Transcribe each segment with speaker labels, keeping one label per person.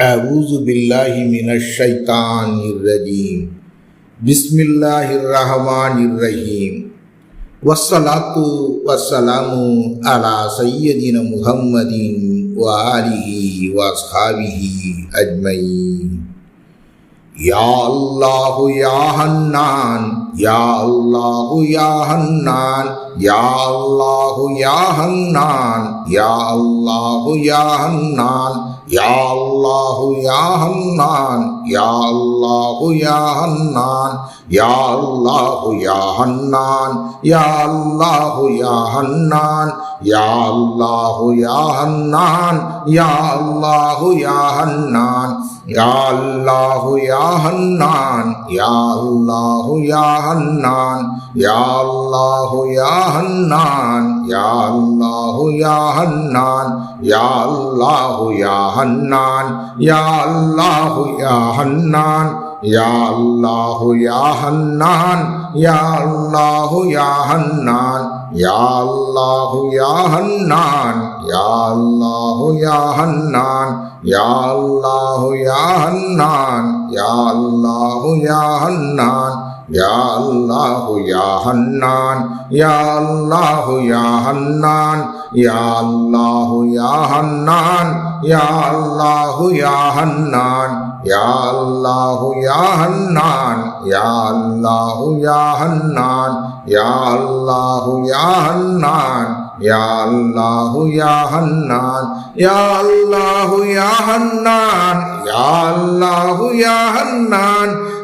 Speaker 1: أعوذ بالله من الشيطان الرجيم. بسم الله الرحمن الرحيم. والصلاة والسلام على سيدنا محمد وآله وأصحابه أجمعين. يا الله يا حنان يا الله يا حنان يا الله يا حنان يا الله يا حنان யா அல்லாஹு யா ஹன்னான் யா அல்லாஹு யா ஹன்னான் யா அல்லாஹு யா ஹன்னான் ইয়া আল্লাহ ইয়া হান্নান ইয়া আল্লাহ ইয়া হান্নান ইয়া আল্লাহ ইয়া হান্নান ইয়া আল্লাহ யா அல்லாஹு யா ஹன்னான் யா அல்லாஹு யா ஹன்னான் யா அல்லாஹு யா ஹன்னான் யா அல்லாஹு யா ஹன்னான் யா அல்லாஹு யா ஹன்னான் யா அல்லாஹு யா ஹன்னான் யா அல்லாஹு ইয়া আল্লাহ ইয়া হান্নান ইয়া আল্লাহ ইয়া হান্নান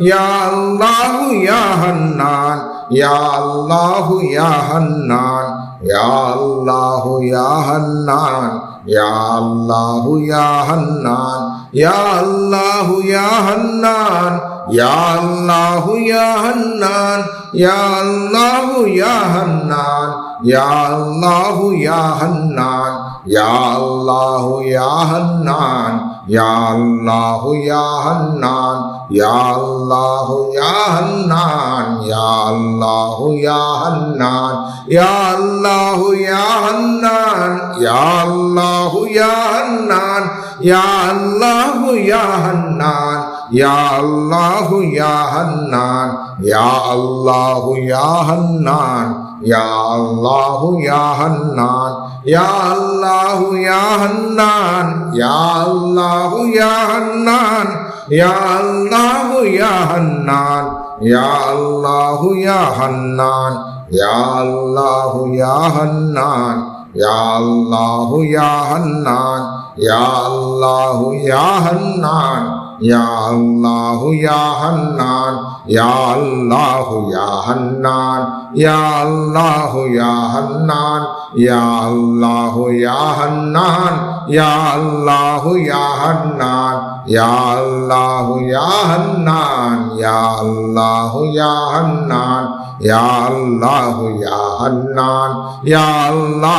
Speaker 1: ইয়া আল্লাহ ইয়া হান্নান ইয়া আল্লাহ ইয়া হান্নান, ইয়া আল্লাহ ইয়া হান্নান, ইয়া আল্লাহ ইয়া হান্নান, ইয়া আল্লাহ ইয়া হান্নান, ইয়া আল্লাহ ইয়া হান্নান, ইয়া আল্লাহ ইয়া হান্নান ইয়া আল্লাহ ইয়া হান্নান, ইয়া আল্লাহ ইয়া হান্নান, ইয়া আল্লাহ ইয়া হান্নান, ইয়া আল্লাহ ইয়া হান্নান, ইয়া আল্লাহ ইয়া হান্নান, ইয়া আল্লাহ ইয়া হান্নান। யா அல்லாஹு யா ஹன்னான் யா அல்லாஹு யா ஹன்னான் யா அல்லாஹு யா யா அல்லாஹு யா யா அல்லாஹு யா யா அல்லாஹு யா யா அல்லாஹு யா யா அல்லாஹு யா யா அல்லாஹு யா யா அல்லாஹு யா ইয়া আল্লাহ ইয়া হান্নান, ইয়া আল্লাহ ইয়া হান্নান, ইয়া আল্লাহ ইয়া হান্নান, ইয়া আল্লাহ ইয়া হান্নান, ইয়া আল্লাহ ইয়া হান্নান। ইয়া আল্লাহ ইয়া হান্নান ইয়া আল্লাহ ইয়া হান্নান ইয়া আল্লাহ ইয়া হান্নান ইয়া আল্লাহ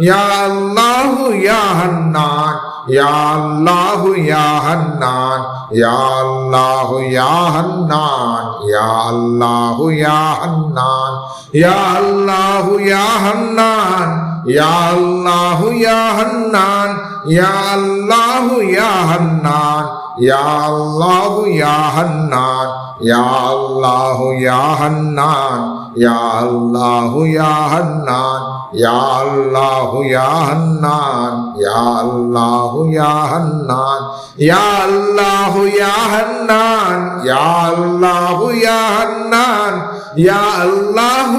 Speaker 1: ইয়া আল্লাহ ইয়া হান্নান, ইয়া আল্লাহ ইয়া হান্নান, ইয়া আল্লাহ ইয়া হান্নান, ইয়া আল্লাহ ইয়া হান্নান, ইয়া আল্লাহ ইয়া হান্নান ইয়া আল্লাহ ইয়া হান্নান, ইয়া আল্লাহ ইয়া হান্নান, ইয়া আল্লাহ ইয়া হান্নান, ইয়া আল্লাহ ইয়া হান্নান, ইয়া আল্লাহ ইয়া হান্নান, ইয়া আল্লাহ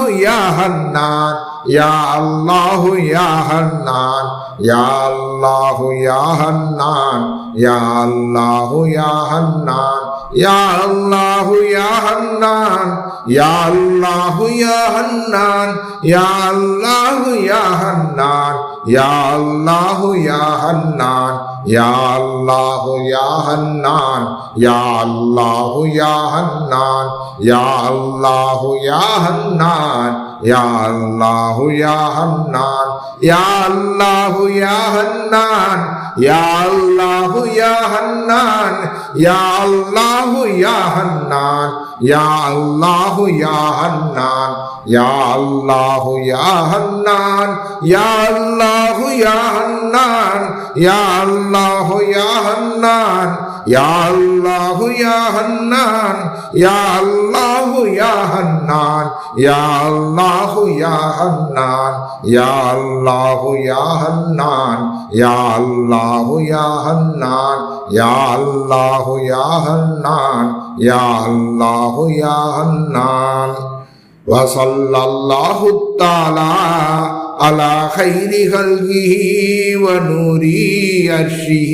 Speaker 1: হান্নান। ইয়া আল্লাহ ইয়া হান্নান ইয়া আল্লাহ ইয়া হান্নান ইয়া আল্লাহ ইয়া হান্নান ইয়া আল্লাহ ইয়া হান্নান ইয়া আল্লাহ ইয়া হান্নান ইয়া আল্লাহ ইয়া হান্নান ইয়া আল্লাহ ইয়া হান্নান ইয়া আল্লাহ ইয়া হান্নান ইয়া আল্লাহ ইয়া হান্নান ইয়া আল্লাহ ইয়া হান্নান ইয়া আল্লাহ ইয়া আল্লাহ ইয়া হান্নান, ইয়া আল্লাহ ইয়া হান্নান, ইয়া আল্লাহ ইয়া হান্নান, ইয়া আল্লাহ ইয়া হান্নান, ইয়া আল্লাহ ইয়া হান্নান, ইয়া আল্লাহ ইয়া হান্নান ইয়া আল্লাহ ইয়া হান্নান ইয়া আল্লাহ ইয়া হান্নান ইয়া আল্লাহ ইয়া হান্নান ইয়া আল্লাহ ইয়া হান্নান ইয়া আল্লাহ ইয়া হান্নান ইয়া আল্লাহ ইয়া হান্নান ইয়া আল্লাহ ইয়া হান্নান وصلى الله تعالى على خير خلقه ونور عرشه